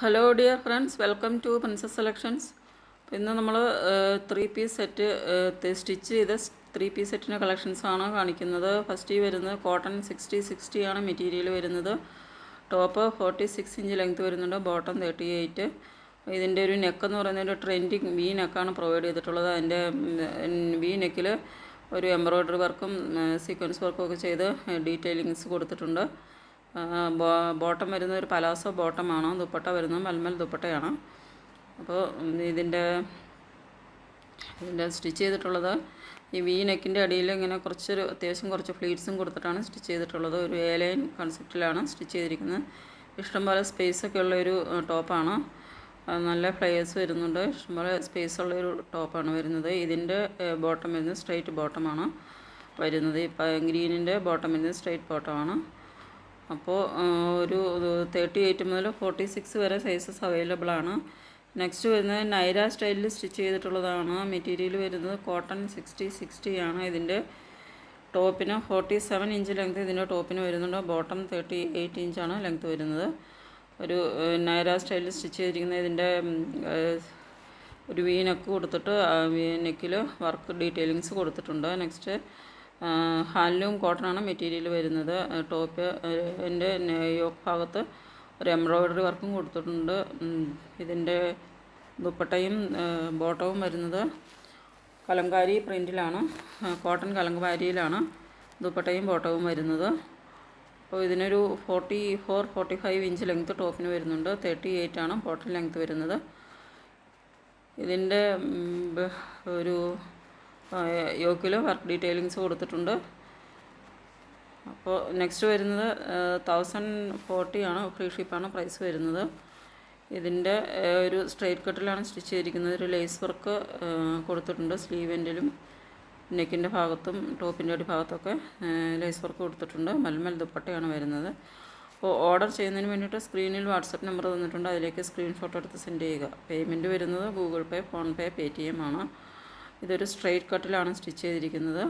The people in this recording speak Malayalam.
Hello dear friends welcome to princess selections ഇന്ന് നമ്മൾ ത്രീ പീസ് സെറ്റ് സ്റ്റിച്ച് ചെയ്ത ത്രീ പീസ് സെറ്റിന്റെ കളക്ഷൻസ് ആണ് കാണിക്കുന്നത്. ഫസ്റ്റ് ഈ വരുന്നത് കോട്ടൺ സിക്സ്റ്റി സിക്സ്റ്റി ആണ് മെറ്റീരിയൽ വരുന്നത്. Top forty six inch length വരുന്നുണ്ട്. ബോട്ടം തേർട്ടി എയ്റ്റ് ഇതിന്റെ ഒരു നെക്ക് എന്ന് പറയുന്ന ഒരു ട്രെൻഡിങ് വി നെക്കാണ് പ്രൊവൈഡ് ചെയ്തിട്ടുള്ളത്. അതിന്റെ വി നെക്കിൽ ഒരു എംബ്രോയ്ഡറി വർക്കും സീക്വൻസ് വർക്കും ഒക്കെ ചെയ്ത് ഡീറ്റെയിലിങ്സ് കൊടുത്തിട്ടുണ്ട്. ബോട്ടം വരുന്ന ഒരു പലാസോ ബോട്ടമാണ്? ദുപ്പട്ട വരുന്നത് മൽമൽ ദുപ്പട്ടയാണ്. അപ്പോൾ ഇതിന്റെ ഇതിന്റെ സ്റ്റിച്ച് ചെയ്തിട്ടുള്ളത് ഈ വി നെക്കിന്റെ അടിയിൽ ഇങ്ങനെ കുറച്ചൊരു അത്യാവശ്യം കുറച്ച് ഫ്ലീറ്റ്സും കൊടുത്തിട്ടാണ് സ്റ്റിച്ച് ചെയ്തിട്ടുള്ളത്. ഒരു എ ലൈൻ കൺസെപ്റ്റിലാണ് സ്റ്റിച്ച് ചെയ്തിരിക്കുന്നത്. ഇഷ്ടംപോലെ സ്പേസ് ഒക്കെ ഉള്ള ഒരു ടോപ്പാണ്. നല്ല ഫ്ലയേഴ്സ് വരുന്നുണ്ട്. ഇഷ്ടംപോലെ സ്പേസ് ഉള്ളൊരു ടോപ്പാണ് വരുന്നത്. ഇതിന്റെ ബോട്ടം വരുന്നത് സ്ട്രൈറ്റ് ബോട്ടമാണ് വരുന്നത്. ഇപ്പം ഗ്രീനിന്റെ ബോട്ടം വരുന്നത് സ്ട്രൈറ്റ് ബോട്ടമാണ്. അപ്പോൾ ഒരു തേർട്ടി എയ്റ്റ് മുതൽ ഫോർട്ടി സിക്സ് വരെ സൈസസ് അവൈലബിൾ ആണ്. നെക്സ്റ്റ് വരുന്നത് നൈര സ്റ്റൈലിൽ സ്റ്റിച്ച് ചെയ്തിട്ടുള്ളതാണ്. മെറ്റീരിയൽ വരുന്നത് കോട്ടൺ സിക്സ്റ്റി സിക്സ്റ്റി ആണ്. ഇതിന്റെ ടോപ്പിന് ഫോർട്ടി സെവൻ ഇഞ്ച് ലെങ്ത് ഇതിന്റെ ടോപ്പിന് വരുന്നുണ്ട്. ബോട്ടം തേർട്ടി എയ്റ്റ് ഇഞ്ചാണ് ലെങ്ത് വരുന്നത്. ഒരു നൈര സ്റ്റൈലിൽ സ്റ്റിച്ച് ചെയ്തിരിക്കുന്ന ഇതിന്റെ ഒരു വീനൊക്കെ കൊടുത്തിട്ട് നെക്കിൽ വർക്ക് ഡീറ്റെയിലിങ്സ് കൊടുത്തിട്ടുണ്ട്. നെക്സ്റ്റ് ഹാൻഡ്ലൂം കോട്ടണാണ് മെറ്റീരിയൽ വരുന്നത്. ടോപ്പ് എന്റെ യോക്ക് ഭാഗത്ത് ഒരു എംബ്രോയ്ഡറി വർക്കും കൊടുത്തിട്ടുണ്ട്. ഇതിന്റെ ദുപ്പട്ടയും ബോട്ടവും വരുന്നത് കലങ്കാരി പ്രിന്റിലാണ് കോട്ടൺ കലങ്കാരിയിലാണ് ദുപ്പട്ടയും ബോട്ടവും വരുന്നത്. അപ്പോൾ ഇതിനൊരു forty four forty five inch length ടോപ്പിന് വരുന്നുണ്ട്. തേർട്ടി എയ്റ്റ് ആണ് ബോട്ടം ലെങ്ത്ത് വരുന്നത്. ഇതിന്റെ ഒരു യോക്കിൽ വർക്ക് ഡീറ്റെയിലിങ്സ് കൊടുത്തിട്ടുണ്ട്. അപ്പോൾ നെക്സ്റ്റ് വരുന്നത് തൗസൻഡ് ഫോർട്ടി ആണ് ഫ്രീ ഷിപ്പാണ് പ്രൈസ് വരുന്നത് ഇതിന്റെ ഒരു സ്ട്രെയിറ്റ് കട്ടിലാണ് സ്റ്റിച്ച് ചെയ്തിരിക്കുന്നത്. ഒരു ലേസ് വർക്ക് കൊടുത്തിട്ടുണ്ട് സ്ലീവ് എൻഡിലും നെക്കിന്റെ ഭാഗത്തും ടോപ്പിന്റെ ഒരു ഭാഗത്തൊക്കെ ലേസ് വർക്ക് കൊടുത്തിട്ടുണ്ട്. മൽമൽ ദുപ്പട്ടയാണ് വരുന്നത്. അപ്പോൾ ഓർഡർ ചെയ്യുന്നതിന് വേണ്ടിയിട്ട് സ്ക്രീനിൽ വാട്സപ്പ് നമ്പർ തന്നിട്ടുണ്ട്. അതിലേക്ക് സ്ക്രീൻഷോട്ട് എടുത്ത് സെൻഡ് ചെയ്യുക. പേയ്മെന്റ് വരുന്നത് Google Pay PhonePe Paytm ആണ്. ഇതൊരു സ്ട്രെയിറ്റ് കട്ടിലാണ് സ്റ്റിച്ച് ചെയ്തിരിക്കുന്നത്.